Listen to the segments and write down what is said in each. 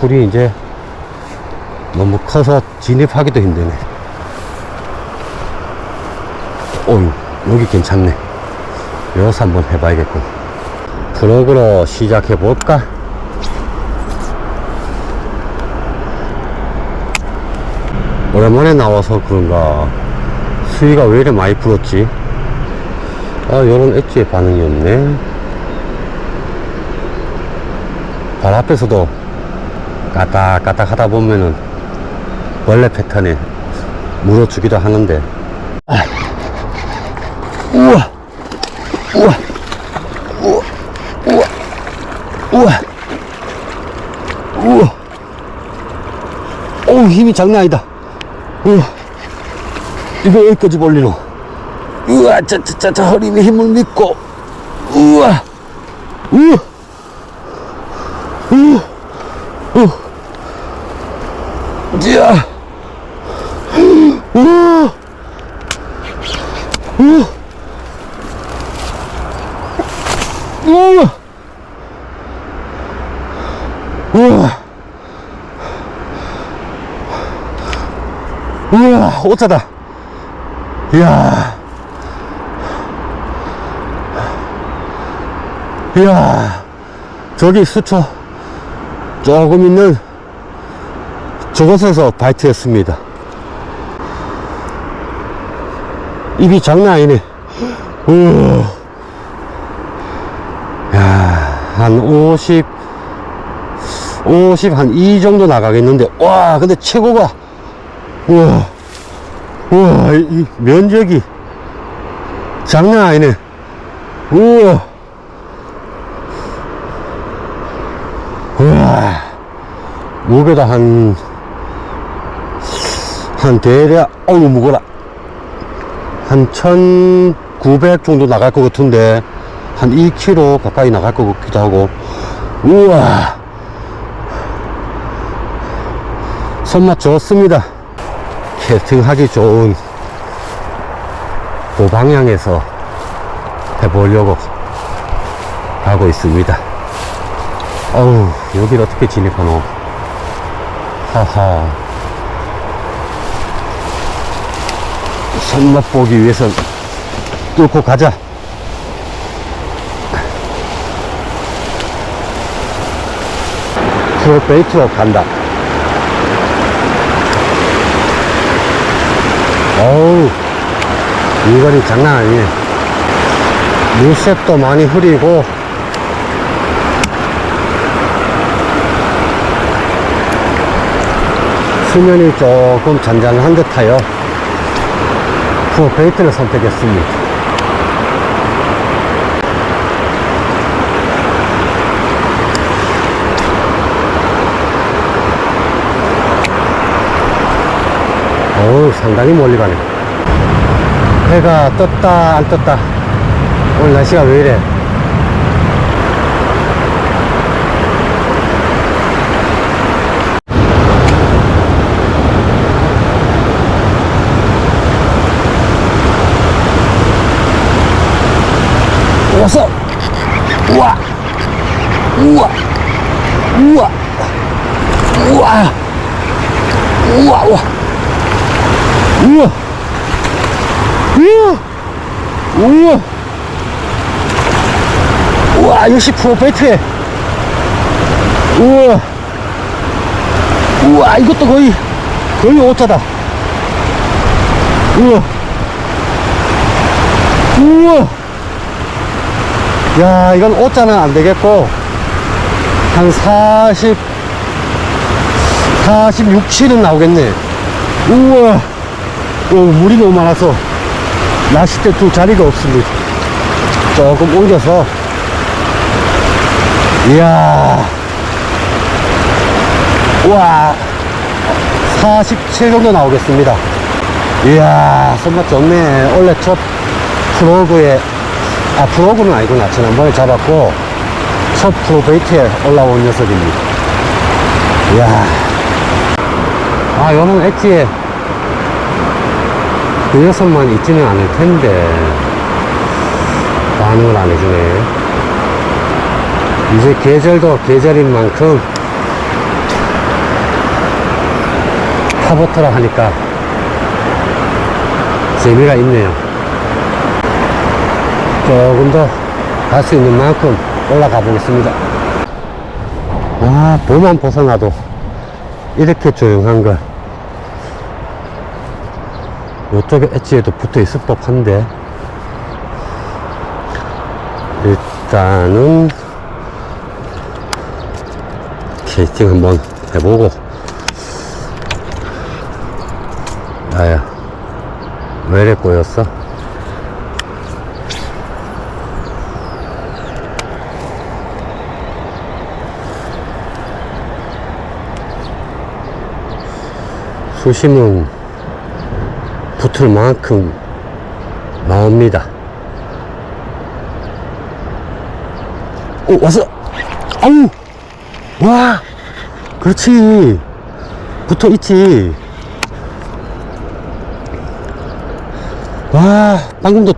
풀이 이제 너무 커서 진입하기도 힘드네. 어유 여기 괜찮네. 여기서 한번 해봐야겠군. 프로그로 시작해볼까? 오랜만에 나와서 그런가 수위가 왜 이래 많이 불었지? 아, 요런 엣지의 반응이었네. 발 앞에서도 까딱까딱 하다 보면은 원래 패턴에 물어주기도 하는데. 아. 우와! 우와! 우와! 우와! 우와! 우와! 어우, 힘이 장난 아니다. 우와! 이거 여기까지 벌리노. 우와, 자, 허리에 힘을 믿고. 우와! 우와! 우와! 이야! 우와! 우와! 우와! 우와! 우와, 오차다. 이야. 이야. 저기 수초 조금 있는 저곳에서 바이트했습니다. 입이 장난 아니네. 우와. 야, 한 50, 50, 한이 정도 나가겠는데, 와, 근데 최고가, 우와, 우와, 이, 이 면적이 장난 아니네. 우와. 무게도 한, 한 대략, 어우, 무거라. 한 1900 정도 나갈 것 같은데, 한 2kg 가까이 나갈 것 같기도 하고, 우와. 손맛 좋습니다. 캐스팅하기 좋은 그 방향에서 해보려고 하고 있습니다. 어우, 여길 어떻게 진입하노? 하하. 손맛 보기 위해선 뚫고 가자. 프로 베이트로 간다. 어우, 이거리 장난 아니네. 물색도 많이 흐리고, 수면이 조금 잔잔한 듯하여 프로 베이트를 선택했습니다. 어우, 상당히 멀리 가네. 해가 떴다, 안 떴다. 오늘 날씨가 왜 이래? 왔어! 우와! 우와! 우와! 우와! 우와! 우와! 우와! 우와! 우와! 우와, 역시 프로페트에. 우와! 우와, 이것도 거의, 거의 오타다. 우와! 우와! 야, 이건 오자는 안 되겠고, 한 40, 46, 7은 나오겠네. 우와! 어, 물이 너무 많아서 낚싯대 둘 자리가 없습니다. 조금 옮겨서 이야 와47 정도 나오겠습니다. 이야 손맛 좋네. 원래 첫 프로그에 아 프로그는 아니구나. 지난번에 잡았고 첫 프로 베이트에 올라온 녀석입니다. 이야 아 요는 엣지에 그 녀석만 있지는 않을 텐데 반응을 안 해주네 이제 계절도 계절인 만큼 타보터라 하니까 재미가 있네요. 조금 더 갈 수 있는 만큼 올라가 보겠습니다. 와, 봄만 벗어나도 이렇게 조용한 걸. 이쪽에 엣지에도 붙어 있을 법한데, 일단은, 캐스팅 한번 해보고, 아야, 왜 이래 꼬였어? 수심은 붙을 만큼 나옵니다. 오, 왔어! 아우! 와! 그렇지! 붙어 있지! 와, 방금도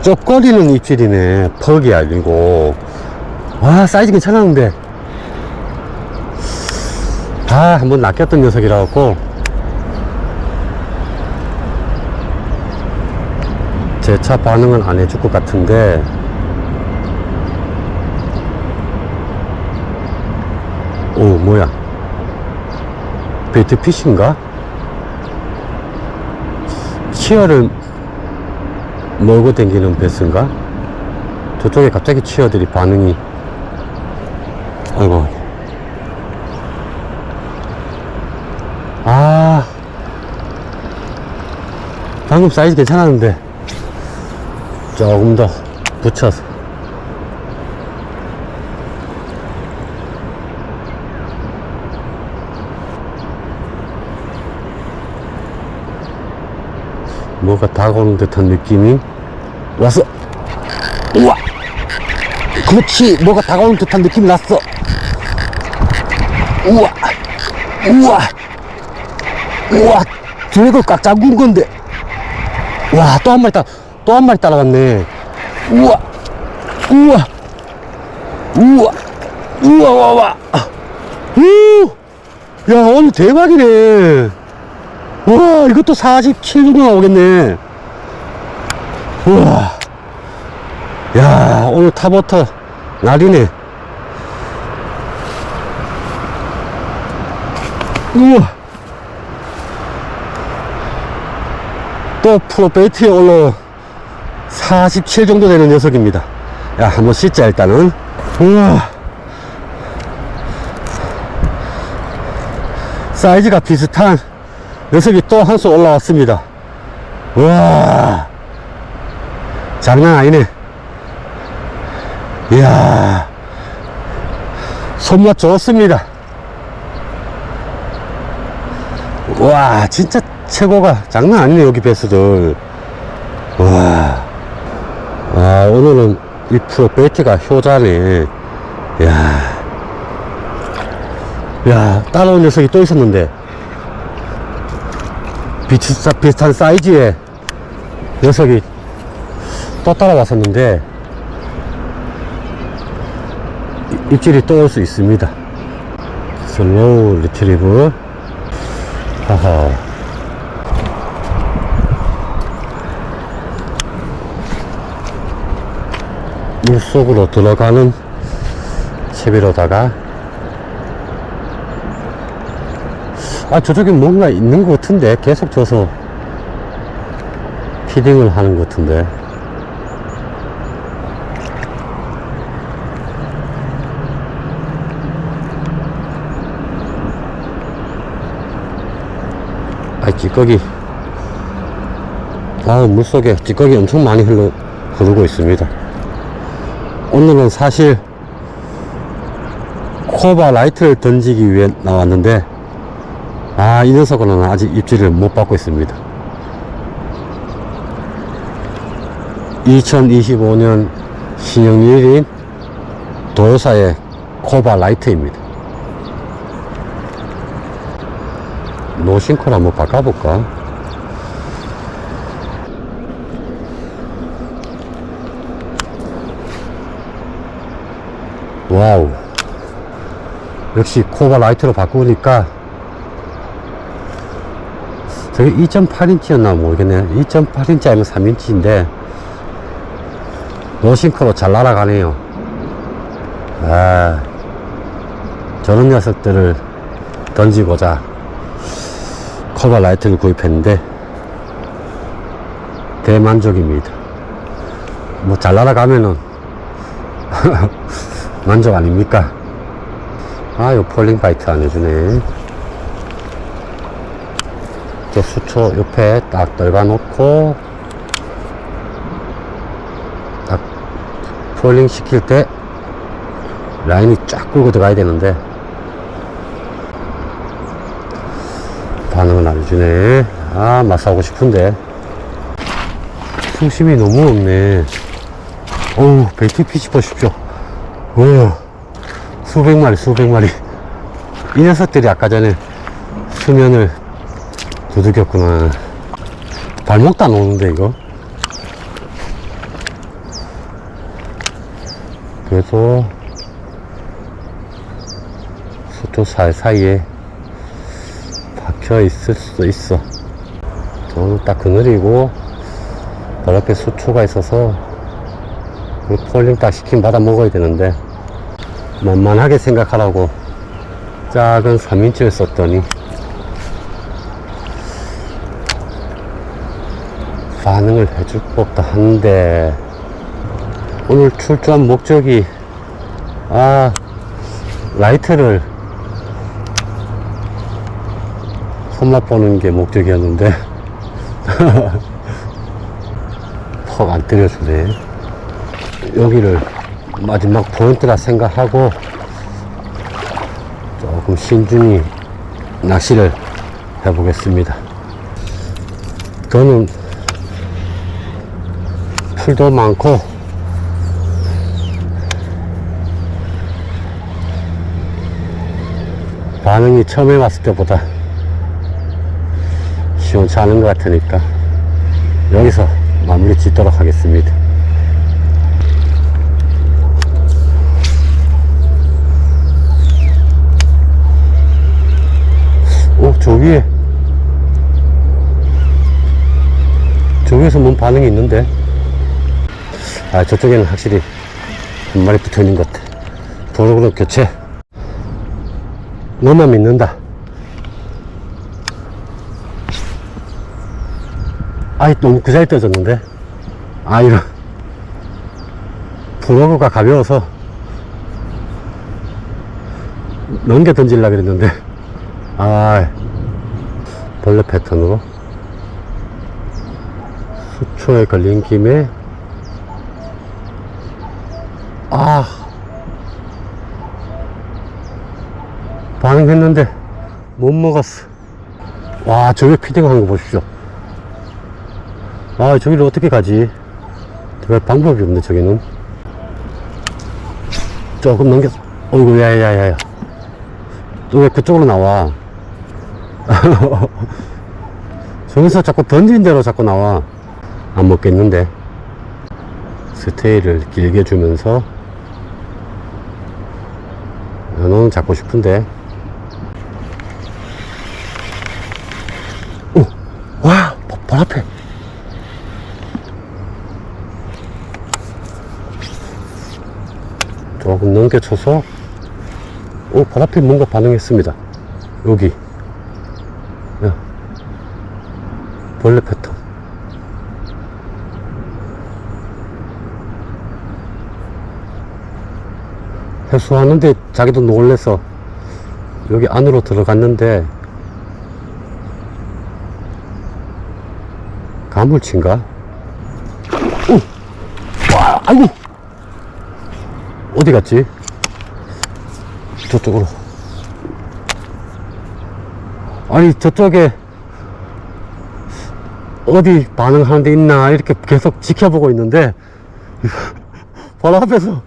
쪽거리는 입질이네. 퍽이 아니고. 와, 사이즈 괜찮았는데. 아, 한번 낚였던 녀석이라고. 제 차 반응은 안 해줄 것 같은데. 오, 뭐야. 피쉬인가? 치어를 몰고 댕기는 배스인가? 저쪽에 갑자기 치어들이 반응이 아이고 아 방금 사이즈 괜찮았는데 조금 더 붙여서 뭐가 다가오는 듯한 느낌이 왔어. 우와! 그렇지! 뭐가 다가오는 듯한 느낌이 났어. 우와! 우와! 우와! 뒤에도 꽉 잠근 건데. 와, 또 한 마리 따, 또 한 마리 따라갔네. 우와! 우와! 우와! 우와, 와, 와! 우! 야, 오늘 대박이네. 와, 이것도 47 정도 나오겠네. 우와. 야, 오늘 타버터 날이네. 우와. 또 프로베이트에 올라 47 정도 되는 녀석입니다. 야, 한번 씻자, 일단은. 우와. 사이즈가 비슷한 녀석이 또 한 수 올라왔습니다. 와 장난 아니네. 이야, 손맛 좋습니다. 와, 진짜 최고가 장난 아니네, 여기 베스들. 와, 아, 오늘은 이 프로 베이트가 효자네. 이야, 야, 따라온 녀석이 또 있었는데. 비슷, 비슷한 사이즈의 녀석이 또 따라왔었는데 이- 입질이 또 올 수 있습니다 슬로우 리트리브 하하 물속으로 들어가는 채비로다가 아 저쪽에 뭔가 있는 것 같은데 계속 줘서 피딩을 하는 것 같은데. 아 찌꺼기. 아 물속에 찌꺼기 엄청 많이 흘러, 흐르고 있습니다 오늘은 사실 코바 라이트를 던지기 위해 나왔는데 아, 이 녀석은 아직 입질을 못 받고 있습니다. 2025년 신형일인 도요사의 코바 라이트입니다. 노싱콜 한번 바꿔볼까? 와우. 역시 코바 라이트로 바꾸니까 저게 2.8인치였나 모르겠네. 2.8인치 아니면 3인치인데 노싱크로 잘 날아가네요. 아 저런 녀석들을 던지고자 커버 라이트를 구입했는데 대만족입니다. 뭐 잘 날아가면은 만족 아닙니까? 아요 폴링 바이트 안 해주네. 저 수초 옆에 딱 떨가 놓고 딱 폴링 시킬 때 라인이 쫙 끌고 들어가야 되는데 반응을 안 해주네. 아 마사하고 싶은데. 수심이 너무 없네. 어우 베이트 피치 보십시오 와 수백 마리 수백 마리. 이 녀석들이 아까 전에 수면을 두들겼구나. 발목도 안 오는데 이거? 그래서 수초 사이사이에 박혀 있을 수도 있어. 저는 딱 그늘이고 바로 앞에 수초가 있어서 그 폴링 딱 시킨 받아 먹어야 되는데 만만하게 생각하라고 작은 3인치를 썼더니 반응을 해줄 법도 한데 오늘 출조한 목적이 아 라이트를 손맛 보는 게 목적이었는데 퍽 안 때려주네 여기를 마지막 포인트라 생각하고 조금 신중히 낚시를 해보겠습니다. 저는 풀도 많고 반응이 처음에 왔을 때보다 시원찮은 것 같으니까 여기서 마무리 짓도록 하겠습니다 오, 저 위에 저 위에서 뭔 반응이 있는데? 아 저쪽에는 확실히 한 마리 붙어 있는 것 같아. 도로로 교체. 너만 믿는다. 아이 너무 그 자리 떠졌는데? 아 이런. 프로그가 가벼워서 넘겨 던질라 그랬는데. 아 벌레 패턴으로 수초에 걸린 김에 아 반응했는데 못 먹었어. 와 저기 피딩한 거 보십시오. 아 저기를 어떻게 가지? 들어갈 방법이 없네 저기는. 조금 넘겼어 어이구 야야야야. 또 왜 그쪽으로 나와 저기서 자꾸 던진 대로 자꾸 나와 안 먹겠는데 스테이를 길게 주면서 연어는 잡고 싶은데 오! 와! 바- 발 앞에 조금 넘겨쳐서 오, 발 앞에 뭔가 반응했습니다. 여기. 야. 벌레 패턴. 해수하는데 자기도 놀래서 여기 안으로 들어갔는데 가물치인가? 오! 와, 아이고! 어디 갔지? 저쪽으로. 아니, 저쪽에 어디 반응하는 데 있나 이렇게 계속 지켜보고 있는데 바로 앞에서.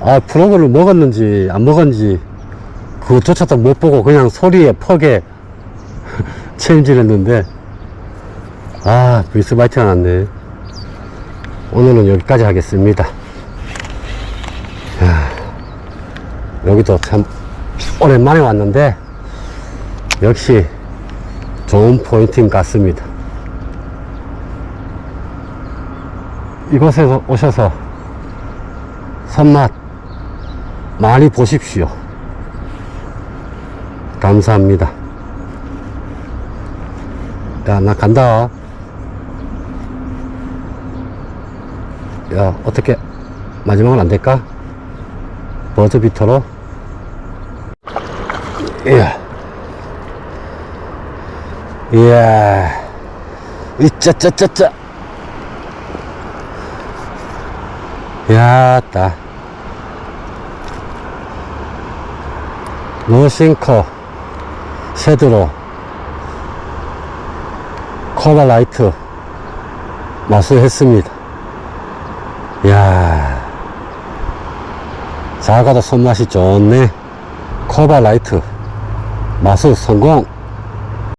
아 프로그를 먹었는지 안 먹었는지 그것조차도 못 보고 그냥 소리에 퍽에 체인지를 했는데 아 비스바이트가 났네. 오늘은 여기까지 하겠습니다. 야, 여기도 참 오랜만에 왔는데 역시 좋은 포인트인 것 같습니다. 이곳에 오셔서 손맛 많이 보십시오. 감사합니다. 야, 나 간다. 야, 어떻게, 마지막은 안 될까? 버즈비터로. 이야. 이야. 이짜짜짜짜. 야, 따. 노싱커, 쉐드로, 커버 라이트, 마수했습니다. 이야. 작아도 손맛이 좋네. 커버 라이트, 마수 성공.